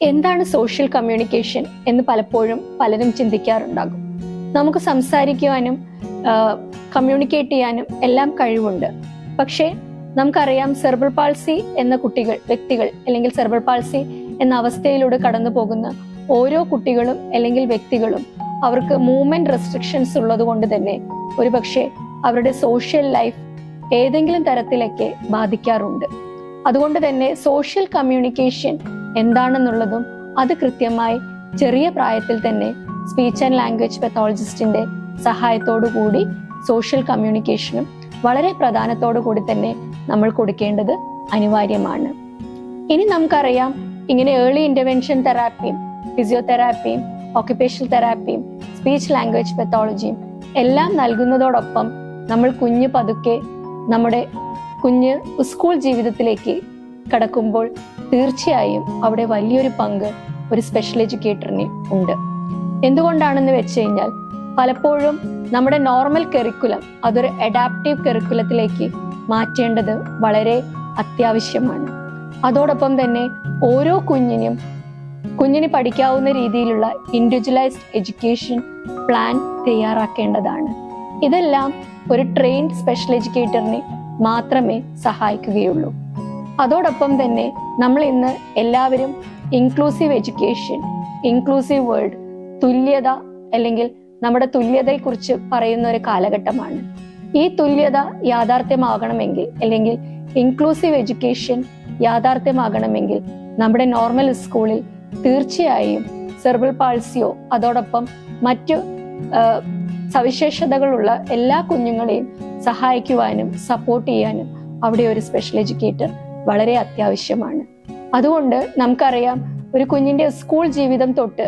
എന്താണ് social communication എന്ന് പലപ്പോഴും പലരും ചിന്തിക്കാറുണ്ടാകും. നമുക്ക് സംസാരിക്കുവാനും കമ്മ്യൂണിക്കേറ്റ് ചെയ്യാനും എല്ലാം കഴിവുണ്ട്. പക്ഷേ നമുക്കറിയാം സെർബൽ പാൾസി എന്ന കുട്ടികൾ വ്യക്തികൾ അല്ലെങ്കിൽ സെർബൽ പാൾസി എന്ന അവസ്ഥയിലൂടെ കടന്നു പോകുന്ന ഓരോ കുട്ടികളും അല്ലെങ്കിൽ വ്യക്തികളും അവർക്ക് മൂവ്മെന്റ് റെസ്ട്രിക്ഷൻസ് ഉള്ളത് കൊണ്ട് തന്നെ ഒരുപക്ഷെ അവരുടെ സോഷ്യൽ ലൈഫ് ഏതെങ്കിലും തരത്തിലൊക്കെ ബാധിക്കാറുണ്ട്. അതുകൊണ്ട് തന്നെ സോഷ്യൽ കമ്മ്യൂണിക്കേഷൻ എന്താണെന്നുള്ളതും അത് കൃത്യമായി ചെറിയ പ്രായത്തിൽ തന്നെ സ്പീച്ച് ആൻഡ് ലാംഗ്വേജ് പെത്തോളജിസ്റ്റിന്റെ സഹായത്തോടു കൂടി സോഷ്യൽ കമ്മ്യൂണിക്കേഷനും വളരെ പ്രധാനത്തോടു കൂടി തന്നെ നമ്മൾ കൊടുക്കേണ്ടത് അനിവാര്യമാണ്. ഇനി നമുക്കറിയാം ഇങ്ങനെ ഏർലി ഇന്റർവെൻഷൻ തെറാപ്പിയും ഫിസിയോതെറാപ്പിയും ഓക്യുപ്പേഷണൽ തെറാപ്പിയും സ്പീച്ച് ലാംഗ്വേജ് പെത്തോളജിയും എല്ലാം നൽകുന്നതോടൊപ്പം നമ്മൾ കുഞ്ഞ് പതുക്കെ നമ്മുടെ കുഞ്ഞ് സ്കൂൾ ജീവിതത്തിലേക്ക് കടക്കുമ്പോൾ തീർച്ചയായും അവിടെ വലിയൊരു പങ്ക് ഒരു സ്പെഷ്യൽ എഡ്യൂക്കേറ്ററിന് ഉണ്ട്. എന്തുകൊണ്ടാണെന്ന് വെച്ച് കഴിഞ്ഞാൽ പലപ്പോഴും നമ്മുടെ നോർമൽ കെറിക്കുലം അതൊരു അഡാപ്റ്റീവ് കെറിക്കുലത്തിലേക്ക് മാറ്റേണ്ടത് വളരെ അത്യാവശ്യമാണ്. അതോടൊപ്പം തന്നെ ഓരോ കുഞ്ഞിനും കുഞ്ഞിന് പഠിക്കാവുന്ന രീതിയിലുള്ള ഇൻഡിവിജ്വലൈസ്ഡ് എഡ്യൂക്കേഷൻ പ്ലാൻ തയ്യാറാക്കേണ്ടതാണ്. ഇതെല്ലാം ഒരു ട്രെയിൻഡ് സ്പെഷ്യൽ എഡ്യൂക്കേറ്ററിനെ മാത്രമേ സഹായിക്കുകയുള്ളൂ. അതോടൊപ്പം തന്നെ നമ്മൾ ഇന്ന് എല്ലാവരും ഇൻക്ലൂസീവ് എഡ്യൂക്കേഷൻ ഇൻക്ലൂസീവ് വേൾഡ് തുല്യത അല്ലെങ്കിൽ നമ്മുടെ തുല്യതയെക്കുറിച്ച് പറയുന്ന ഒരു കാലഘട്ടമാണ്. ഈ തുല്യത യാഥാർത്ഥ്യമാകണമെങ്കിൽ അല്ലെങ്കിൽ ഇൻക്ലൂസീവ് എഡ്യൂക്കേഷൻ യാഥാർത്ഥ്യമാകണമെങ്കിൽ നമ്മുടെ നോർമൽ സ്കൂളിൽ തീർച്ചയായും സെർബൽ പാൾസിയോ അതോടൊപ്പം മറ്റു സവിശേഷതകളുള്ള എല്ലാ കുഞ്ഞുങ്ങളെയും സഹായിക്കുവാനും സപ്പോർട്ട് ചെയ്യാനും അവിടെ ഒരു സ്പെഷ്യൽ എഡ്യൂക്കേറ്റർ വളരെ അത്യാവശ്യമാണ്. അതുകൊണ്ട് നമുക്കറിയാം ഒരു കുഞ്ഞിന്റെ സ്കൂൾ ജീവിതം തൊട്ട്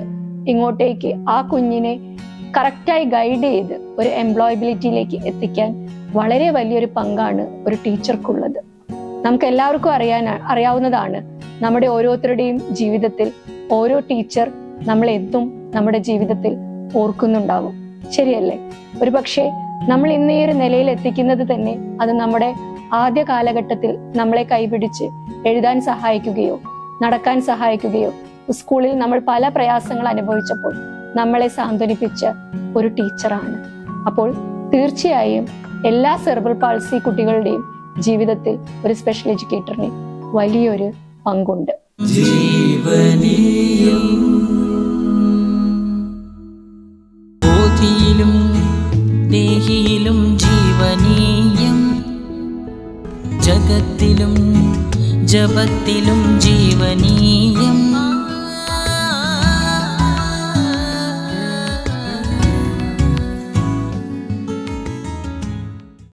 ഇങ്ങോട്ടേക്ക് ആ കുഞ്ഞിനെ കറക്റ്റായി ഗൈഡ് ചെയ്ത് ഒരു എംപ്ലോയബിലിറ്റിയിലേക്ക് എത്തിക്കാൻ വളരെ വലിയൊരു പങ്കാണ് ഒരു ടീച്ചർക്കുള്ളത്. നമുക്ക് എല്ലാവർക്കും അറിയാൻ അറിയാവുന്നതാണ് നമ്മുടെ ഓരോരുത്തരുടെയും ജീവിതത്തിൽ ഓരോ ടീച്ചർ നമ്മൾ എന്നും നമ്മുടെ ജീവിതത്തിൽ ഓർക്കുന്നുണ്ടാവും. ശരിയല്ലേ? ഒരു പക്ഷേ നമ്മൾ ഇന്ന് ഈ ഒരു നിലയിൽ എത്തിക്കുന്നത് തന്നെ അത് നമ്മുടെ ആദ്യ കാലഘട്ടത്തിൽ നമ്മളെ കൈപിടിച്ച് എഴുതാൻ സഹായിക്കുകയോ നടക്കാൻ സഹായിക്കുകയോ സ്കൂളിൽ നമ്മൾ പല പ്രയാസങ്ങൾ അനുഭവിച്ചപ്പോൾ നമ്മളെ സാന്ത്വനിപ്പിച്ച ഒരു ടീച്ചറാണ്. അപ്പോൾ തീർച്ചയായും എല്ലാ സെർബൽ പാൾസി കുട്ടികളുടെയും ജീവിതത്തിൽ ഒരു സ്പെഷ്യൽ എഡ്യൂക്കേറ്ററിന് വലിയൊരു പങ്കുണ്ട്. ജീവനീയം ജീവനീ ജഗത്തിലും ജപത്തിലും ജീവനീയം